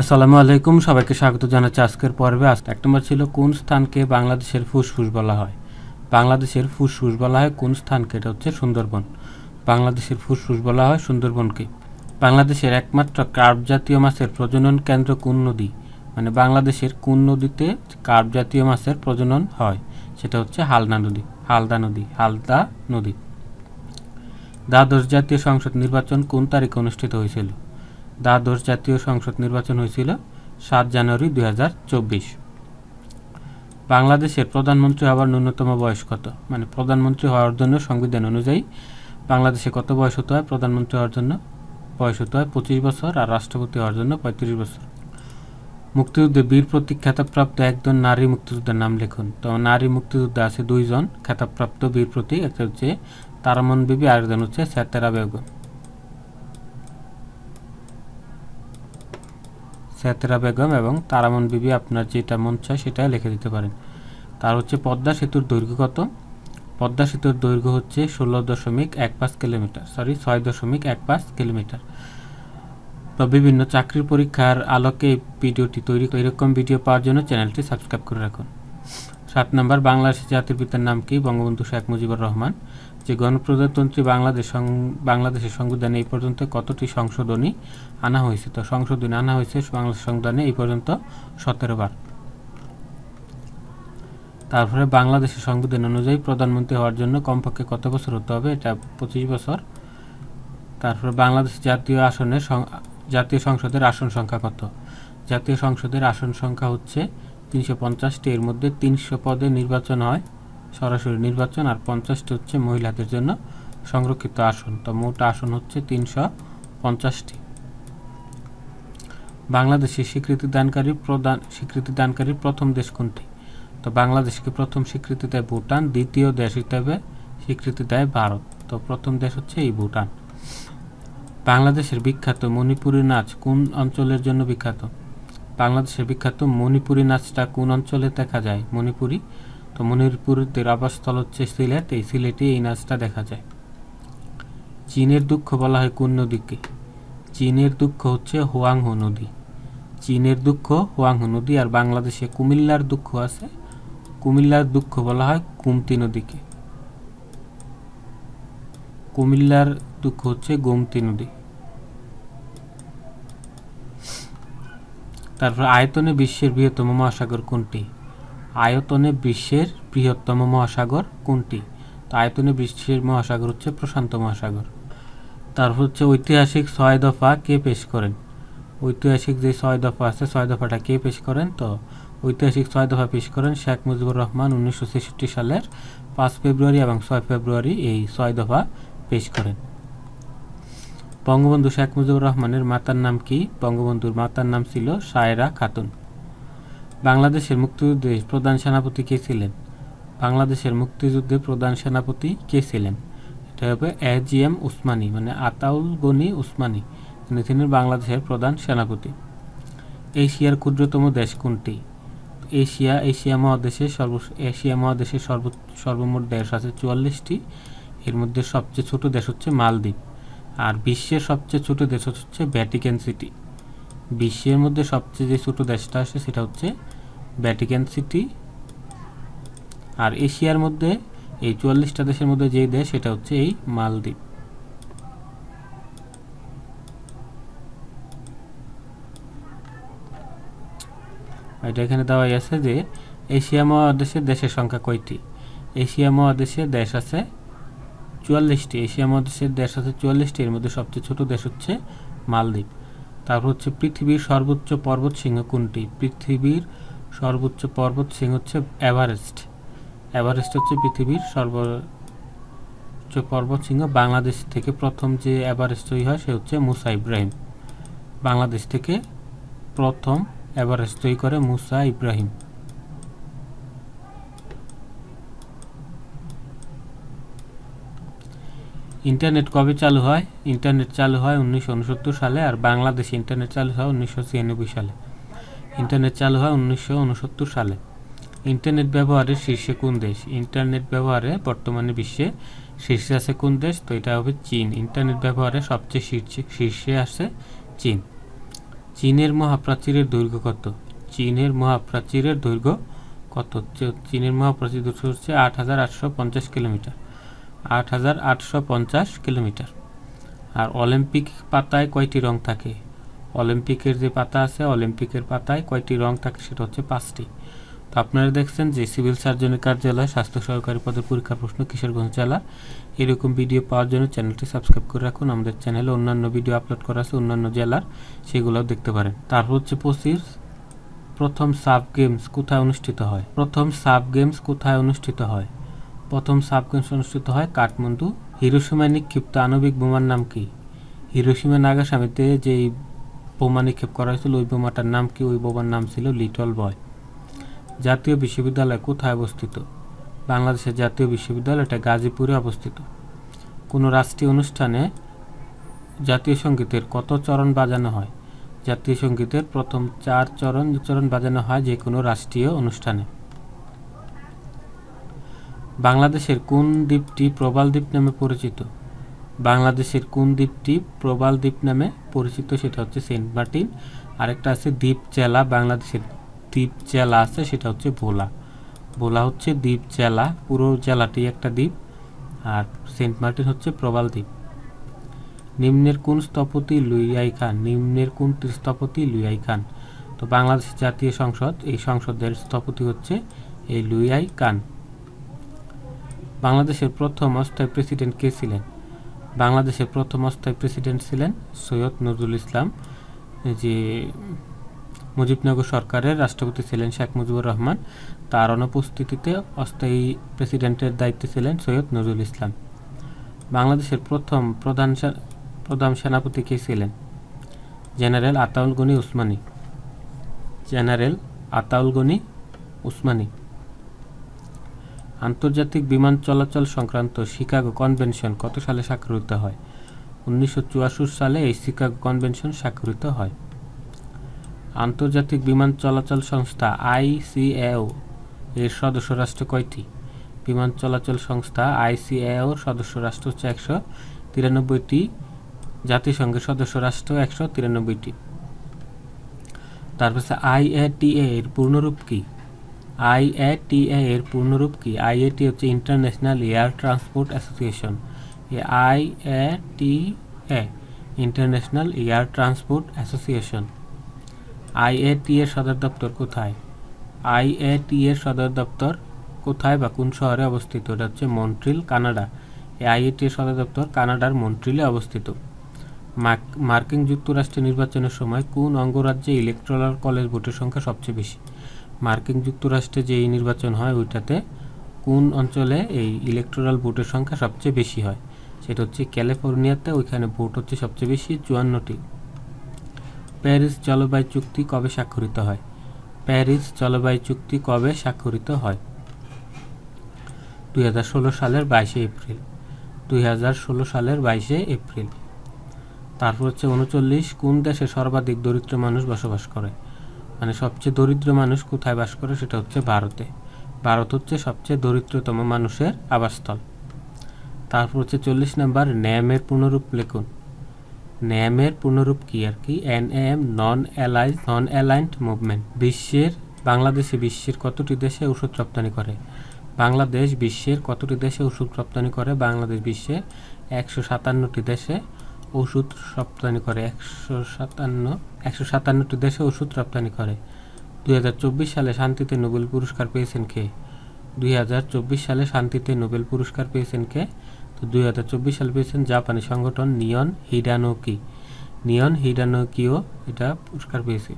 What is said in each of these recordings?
আসসালামু আলাইকুম, সবাইকে স্বাগত জানাচ্ছি আজকের পর্বে। আজ এক নম্বর ছিল, কোন স্থানকে বাংলাদেশের ফুসফুস বলা হয়? বাংলাদেশের ফুসফুস বলা হয় কোন স্থানকে? এটা হচ্ছে সুন্দরবন। বাংলাদেশের ফুসফুস বলা হয় সুন্দরবনকে। বাংলাদেশের একমাত্র কার্প জাতীয় মাছের প্রজনন কেন্দ্র কোন নদী? মানে বাংলাদেশের কোন নদীতে কার্প জাতীয় মাছের প্রজনন হয়? সেটা হচ্ছে হালদা নদী হালদা নদী হালদা নদী। দ্বাদশ জাতীয় সংসদ নির্বাচন কোন তারিখে অনুষ্ঠিত হয়েছিল? দ্বাদশ জাতীয় সংসদ নির্বাচন হয়েছিল সাত জানুয়ারি দুই হাজার চব্বিশ। বাংলাদেশের প্রধানমন্ত্রী হওয়ার ন্যূনতম বয়স কত? মানে প্রধানমন্ত্রী হওয়ার জন্য সংবিধান অনুযায়ী বাংলাদেশে কত বয়স হতে হয়? প্রধানমন্ত্রী হওয়ার জন্য বয়স হতে হয় পঁচিশ বছর আর রাষ্ট্রপতি হওয়ার জন্য পঁয়ত্রিশ বছর। মুক্তিযুদ্ধে বীর প্রতীক খেতাবপ্রাপ্ত একজন নারী মুক্তিযোদ্ধার নাম লিখুন। তো নারী মুক্তিযোদ্ধা আছে দুইজন খেতাবপ্রাপ্ত বীর প্রতীক একটা হচ্ছে তারামন বিবি আরেকজন হচ্ছে স্যাতেরা বেগম। সেতরা বেগম এবং তারামন বিবি আপনার যেটা মন চায় সেটা লিখে দিতে পারেন। তার হচ্ছে পদ্মা সেতুর দৈর্ঘ্য কত? পদ্মা সেতুর দৈর্ঘ্য হচ্ছে ষোলো দশমিক এক পাঁচ কিলোমিটার সরি ছয় দশমিক এক পাঁচ কিলোমিটার। তো বিভিন্ন চাকরির পরীক্ষার আলোকে ভিডিওটি তৈরি, এরকম ভিডিও পাওয়ার জন্য চ্যানেলটি সাবস্ক্রাইব করে রাখুন। সাত নম্বর বাংলাদেশের জাতির পিতার নাম কি? বঙ্গবন্ধু শেখ মুজিবুর রহমান। যে গণপ্রজাতন্ত্রী বাংলাদেশ বাংলাদেশের সংবিধানে এই পর্যন্ত কতটি সংশোধনী আনা হয়েছে? তো সংশোধনী আনা হয়েছে বাংলাদেশ সংবিধানে এই পর্যন্ত সতেরো বার। তারপরে বাংলাদেশের সংবিধান অনুযায়ী প্রধানমন্ত্রী হওয়ার জন্য কমপক্ষে কত বছর হতে হবে? এটা পঁচিশ বছর। তারপরে বাংলাদেশ জাতীয় আসনের সং- জাতীয় সংসদের আসন সংখ্যা কত? জাতীয় সংসদের আসন সংখ্যা হচ্ছে তিনশো পঞ্চাশটি। এর মধ্যে তিনশো পদে নির্বাচন হয়। সরাসরি নির্বাচন আর পঞ্চাশটি হচ্ছে মহিলাদের জন্য সংরক্ষিত আসন। তো মোট আসন হচ্ছে তিনশো পঞ্চাশটি। দানকারী প্রদান স্বীকৃতি দানকারী প্রথম দেশ কোনটি? তো বাংলাদেশকে প্রথম স্বীকৃতি দেয় ভুটান, দ্বিতীয় দেশ হিসেবে স্বীকৃতি দেয় ভারত। তো প্রথম দেশ হচ্ছে এই ভুটান। বাংলাদেশের বিখ্যাত মণিপুরী নাচ কোন অঞ্চলের জন্য বিখ্যাত? বাংলাদেশের বিখ্যাত মণিপুরী নাচটা কোন অঞ্চলে দেখা যায়? মণিপুরি তো মণিপুরীদের আবাসস্থল হচ্ছে সিলেট, এই সিলেটে এই নাচটা দেখা যায়। চীনের দুঃখ বলা হয় কোন নদীকে? চীনের দুঃখ হচ্ছে হোয়াংহো নদী। চীনের দুঃখ, হোয়াংহো নদী আর বাংলাদেশে কুমিল্লার দুঃখ আছে। কুমিল্লার দুঃখ বলা হয় কুমতি নদীকে। কুমিল্লার দুঃখ হচ্ছে গোমতি নদী। তারপর আয়তনে বিশ্বের বৃহত্তম মহাসাগর কোনটি? আয়তনে বিশ্বের বৃহত্তম মহাসাগর কোনটি? তো আয়তনে বিশ্বের মহাসাগর হচ্ছে প্রশান্ত মহাসাগর। তারপর হচ্ছে ঐতিহাসিক ছয় দফা কে পেশ করেন? ঐতিহাসিক যে ছয় দফা আছে, ছয় দফাটা কে পেশ করেন? তো ঐতিহাসিক ছয় দফা পেশ করেন শেখ মুজিবুর রহমান উনিশশো ছেষট্টি সালের পাঁচ ফেব্রুয়ারি এবং ছয় ফেব্রুয়ারি এই ছয় দফা পেশ করেন। বঙ্গবন্ধু শেখ মুজিবুর রহমানের মাতার নাম কি? বঙ্গবন্ধুর মাতার নাম ছিল সায়রা খাতুন। বাংলাদেশের মুক্তিযুদ্ধে প্রধান সেনাপতি কে ছিলেন? বাংলাদেশের মুক্তিযুদ্ধে প্রধান সেনাপতি কে ছিলেন? এটা হবে এ জি এম উসমানী মানে আতাউল গনি উসমানী। তিনি ছিলেন বাংলাদেশের প্রধান সেনাপতি। এশিয়ার ক্ষুদ্রতম দেশ কোনটি? এশিয়া এশিয়া মহাদেশের সর্ব এশিয়া মহাদেশের সর্ব, সর্বমোট দেশ আছে চুয়াল্লিশটি। এর মধ্যে সবচেয়ে ছোট দেশ হচ্ছে মালদ্বীপ। আর বিশ্বের সবচেয়ে ছোট দেশ হচ্ছে ভ্যাটিকান সিটি। বিশ্বের মধ্যে সবচেয়ে যে ছোট দেশটা আছে সেটা হচ্ছে ভ্যাটিকান সিটি আর এশিয়ার মধ্যে এই চুয়াল্লিশটা দেশের মধ্যে যেই দেশ, সেটা হচ্ছে এই মালদ্বীপ। এটা এখানে দেওয়াই আছে যে এশিয়া মহাদেশের দেশের সংখ্যা কয়টি? এশিয়া মহাদেশে দেশ আছে চুয়াল্লিশটি। এশিয়া মহাদেশের দেশ আছে চুয়াল্লিশটি। এর মধ্যে সবচেয়ে ছোট দেশ হচ্ছে মালদ্বীপ। তারপর হচ্ছে পৃথিবীর সর্বোচ্চ পর্বত সিংহ কোনটি? পৃথিবীর সর্বোচ্চ পর্বত সিংহ হচ্ছে এভারেস্ট। এভারেস্ট হচ্ছে পৃথিবীর সর্বোচ্চ পর্বত সিংহ। বাংলাদেশ থেকে প্রথম যে এভারেস্ট তৈরি হয়, সে হচ্ছে মুসা ইব্রাহিম। বাংলাদেশ থেকে প্রথম এভারেস্ট তৈরি করে মুসা ইব্রাহিম। ইন্টারনেট কবে চালু হয়? ইন্টারনেট চালু হয় উনিশশো উনসত্তর সালে আর বাংলাদেশে ইন্টারনেট চালু হয় উনিশশো ছিয়ানব্বই সালে। ইন্টারনেট চালু হয় উনিশশো উনসত্তর সালে। ইন্টারনেট ব্যবহারের শীর্ষে কোন দেশ? ইন্টারনেট ব্যবহারে বর্তমানে বিশ্বে শীর্ষে আছে কোন দেশ? তো এটা হবে চীন। ইন্টারনেট ব্যবহারে সবচেয়ে শীর্ষে শীর্ষে আছে চীন। চীনের মহাপ্রাচীরের দৈর্ঘ্য কত? চীনের মহাপ্রাচীরের দৈর্ঘ্য কত? চীনের মহাপ্রাচীর দৈর্ঘ্য হচ্ছে আট হাজার আটশো পঞ্চাশ কিলোমিটার। আট হাজার আটশো পঞ্চাশ কিলোমিটার। আর অলিম্পিক পাতায় কয়টি রং থাকে? অলিম্পিকের যে পাতা আছে, অলিম্পিকের পাতায় কয়টি রং থাকে সেটা হচ্ছে পাঁচটি। তো আপনারা দেখছেন যে সিভিল সার্জনের কার্যালয়, স্বাস্থ্য সহকারী পদের পরীক্ষার প্রশ্ন কিশোরগঞ্জ জেলা। এরকম ভিডিও পাওয়ার জন্য চ্যানেলটি সাবস্ক্রাইব করে রাখুন। আমাদের চ্যানেলে অন্যান্য ভিডিও আপলোড করা আছে অন্যান্য জেলার, সেগুলোও দেখতে পারেন। তারপর হচ্ছে পঁচিশ। প্রথম সাব গেমস কোথায় অনুষ্ঠিত হয়? প্রথম সাব গেমস কোথায় অনুষ্ঠিত হয়? প্রথম সাব গেমস অনুষ্ঠিত হয় কাঠমান্ডু। হিরোসীমায় নিক্ষিপ্ত আণবিক বোমার নাম কি? হিরোসীমা নাগাসামিতে যে বোমা নিক্ষেপ করা হয়েছিল, ওই বোমাটার নাম কি? ওই বোমার নাম ছিল লিটল বয়। জাতীয় বিশ্ববিদ্যালয় কোথায় অবস্থিত? বাংলাদেশের জাতীয় বিশ্ববিদ্যালয়, এটা গাজীপুরে অবস্থিত। কোনো রাষ্ট্রীয় অনুষ্ঠানে জাতীয় সঙ্গীতের কত চরণ বাজানো হয়? জাতীয় সঙ্গীতের প্রথম চার চরণ চরণ বাজানো হয় যে কোনো রাষ্ট্রীয় অনুষ্ঠানে। বাংলাদেশের কোন দ্বীপটি প্রবাল দ্বীপ নামে পরিচিত? বাংলাদেশের কোন দ্বীপটি প্রবাল দ্বীপ নামে পরিচিত সেটা হচ্ছে সেন্ট মার্টিন। আরেকটা আছে দ্বীপ জেলা বাংলাদেশের দ্বীপ জেলা আছে, সেটা হচ্ছে ভোলা। ভোলা হচ্ছে দ্বীপ জেলা পুরো জেলাটি একটা দ্বীপ, আর সেন্ট মার্টিন হচ্ছে প্রবাল দ্বীপ। নিম্নের কোন স্থপতি লুইয়াই খান? নিম্নের কোন স্থপতি লুইয়াই খান? তো বাংলাদেশ জাতীয় সংসদ, এই সংসদের স্থপতি হচ্ছে এই লুইয়াই খান। বাংলাদেশের প্রথম অস্থায়ী প্রেসিডেন্ট কে ছিলেন? বাংলাদেশের প্রথম অস্থায়ী প্রেসিডেন্ট ছিলেন সৈয়দ নজরুল ইসলাম। যে মুজিবনগর সরকারের রাষ্ট্রপতি ছিলেন শেখ মুজিবুর রহমান। তার অনুপস্থিতিতে অস্থায়ী প্রেসিডেন্টের দায়িত্বে ছিলেন সৈয়দ নজরুল ইসলাম। বাংলাদেশের প্রথম প্রধান প্রধান সেনাপতি কে ছিলেন? জেনারেল আতাউল গনি উসমানী। জেনারেল আতাউল গনি উসমানী। আন্তর্জাতিক বিমান চলাচল সংক্রান্ত শিকাগো কনভেনশন কত সালে স্বাক্ষরিত হয়? উনিশশো সালে এই শিকাগো কনভেনশন স্বাক্ষরিত হয়। আন্তর্জাতিক বিমান চলাচল সংস্থা আইসিএও এর সদস্য রাষ্ট্র কয়টি? বিমান চলাচল সংস্থা আইসিএও সদস্য রাষ্ট্র হচ্ছে একশো তিরানব্বইটি, জাতিসংঘের সদস্য রাষ্ট্র একশো তিরানব্বইটি। তারপর আইএটিএ এর পূর্ণরূপ কি? আইএটিএ এর পূর্ণরূপ কি? আইএটি হচ্ছে international air transport association IATA international air transport association IATA এর সদর দপ্তর কোথায়? আইএটি এর সদর দপ্তর কোথায় বা কোন শহরে অবস্থিত? এটা হচ্ছে মন্ট্রিল, কানাডা। আইএটি এর সদর দপ্তর কানাডার মন্ট্রিলে অবস্থিত। মার্কিন যুক্তরাষ্ট্রের নির্বাচনের সময় কোন অঙ্গরাজ্যে ইলেকট্রাল কলেজ ভোটের সংখ্যা সবচেয়ে বেশি? মার্কিন যুক্তরাষ্ট্রে যে নির্বাচন হয়, ওইটাতে কোন অঞ্চলে এই ইলেকট্রাল ভোটের সংখ্যা সবচেয়ে বেশি হয়? সেটা হচ্ছে ক্যালিফোর্নিয়াতে, ওইখানে ভোট হচ্ছে সবচেয়ে বেশি, চুয়ান্নটি। প্যারিস জলবায়ু চুক্তি কবে স্বাক্ষরিত হয়? প্যারিস জলবায়ু চুক্তি কবে স্বাক্ষরিত হয়? দুই হাজার ষোলো সালের বাইশে এপ্রিল। দুই হাজার ষোলো সালের বাইশে এপ্রিল। তারপর হচ্ছে উনচল্লিশ, কোন দেশে সর্বাধিক দরিদ্র মানুষ বসবাস করে? মানে সবচেয়ে দরিদ্র মানুষ কোথায় বাস করে সেটা হচ্ছে ভারতে। ভারত হচ্ছে সবচেয়ে দরিদ্রতম মানুষের আবাসস্থল। তারপর হচ্ছে চল্লিশ নাম্বার ন্যামের পুনরূপ লিখুন। ন্যামের পুনরূপ কি আর কি? এন এম নন অ্যালাইজ নন অ্যালাইন্ড মুভমেন্ট বিশ্বের, বাংলাদেশে বিশ্বের কতটি দেশে ওষুধ রপ্তানি করে? বাংলাদেশ বিশ্বের কতটি দেশে ওষুধ রপ্তানি করে? বাংলাদেশ বিশ্বের একশো সাতান্নটি দেশে ওষুধ রপ্তানি করে। একশো সাতান্ন, একশো সাতান্নটি দেশে ওষুধ রপ্তানি করে। দুই হাজার চব্বিশ সালে শান্তিতে নোবেল পুরস্কার পেয়েছেন কে? দুই হাজার চব্বিশ সালে শান্তিতে নোবেল পুরস্কার পেয়েছেন কে? তো দুই হাজার চব্বিশ সালে পেয়েছেন জাপানি সংগঠন নিয়ন হিডানোকি। নিয়ন হিডানোকিও এটা পুরস্কার পেয়েছে।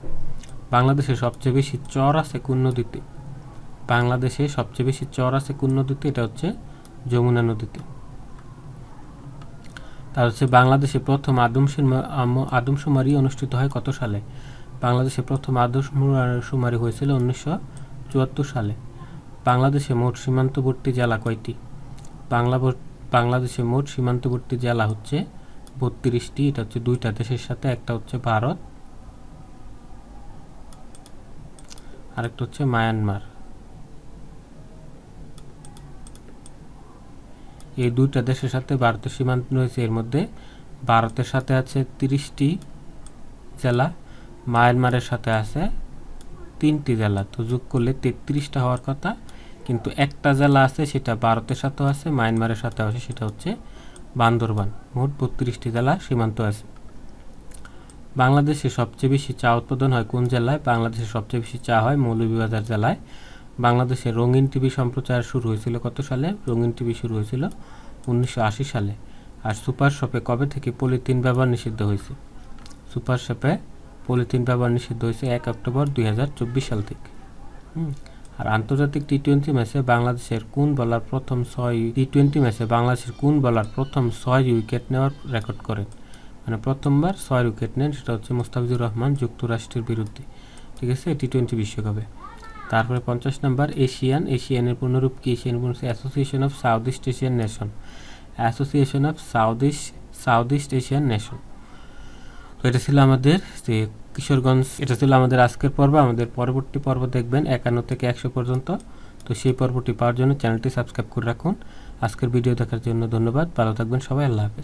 বাংলাদেশে সবচেয়ে বেশি চর আছে কোন নদীতে? বাংলাদেশে সবচেয়ে বেশি চর আছে কোন নদীতে? এটা হচ্ছে যমুনা নদীতে। তার হচ্ছে বাংলাদেশে প্রথম আদমশুমারি অনুষ্ঠিত হয় কত সালে? বাংলাদেশে প্রথম আদমশুমারি হয়েছিল উনিশশো চুয়াত্তর সালে। বাংলাদেশে মোট সীমান্তবর্তী জেলা কয়টি? বাংলা বাংলাদেশে মোট সীমান্তবর্তী জেলা হচ্ছে বত্রিশটি, এটা হচ্ছে দুইটা দেশের সাথে, একটা হচ্ছে ভারত, আরেকটা হচ্ছে মায়ানমার। এই দুইটা দেশের সাথে ভারতের সীমান্ত রয়েছে। এর মধ্যে ভারতের সাথে আছে তিরিশটি জেলা, মায়ানমারের সাথে আছে তিনটি জেলা। তো যোগ করলে তেত্রিশটা হওয়ার কথা। কিন্তু একটা জেলা আছে, সেটা ভারতের সাথেও আছে, মায়ানমারের সাথেও আছে, সেটা হচ্ছে বান্দরবান। মোট বত্রিশটি জেলা সীমান্ত আছে। বাংলাদেশে সবচেয়ে বেশি চা উৎপাদন হয় কোন জেলায়? বাংলাদেশে সবচেয়ে বেশি চা হয় মৌলভীবাজার জেলায়। বাংলাদেশে রঙিন টিভি সম্প্রচার শুরু হয়েছিল কত সালে? রঙিন টিভি শুরু হয়েছিল উনিশশো আশি সালে। আর সুপার শপে কবে থেকে পলিথিন ব্যবহার নিষিদ্ধ হয়েছে? সুপার শপে পলিথিন ব্যবহার নিষিদ্ধ হয়েছে এক অক্টোবর দুই হাজার চব্বিশ সাল থেকে। আর আন্তর্জাতিক টি টোয়েন্টি ম্যাচে বাংলাদেশের কোন বলার প্রথম ছয় টি টোয়েন্টি ম্যাচে বাংলাদেশের কোন বলার প্রথম ছয় উইকেট নেওয়ার রেকর্ড করেন? মানে প্রথমবার ছয় উইকেট নেন, সেটা হচ্ছে মুস্তাফিজুর রহমান যুক্তরাষ্ট্রের বিরুদ্ধে। ঠিক আছে? টি টোয়েন্টি বিশ্বকাপে। তারপরে পঞ্চাশ নম্বর, এশিয়ান। এশিয়ানের পূর্ণরূপ কি? এশিয়ান পূর্ণ association of south east Asian nation association of south east south east Asian nation তো এটা ছিল আমাদের যে কিশোরগঞ্জ এটা ছিল আমাদের আজকের পর্ব। আমাদের পরবর্তী পর্ব দেখবেন একান্ন থেকে একশো পর্যন্ত। তো সেই পর্বটি পাওয়ার জন্য চ্যানেলটি সাবস্ক্রাইব করে রাখুন। আজকের ভিডিও দেখার জন্য ধন্যবাদ। ভালো থাকবেন সবাই। আল্লাহ হাফেজ।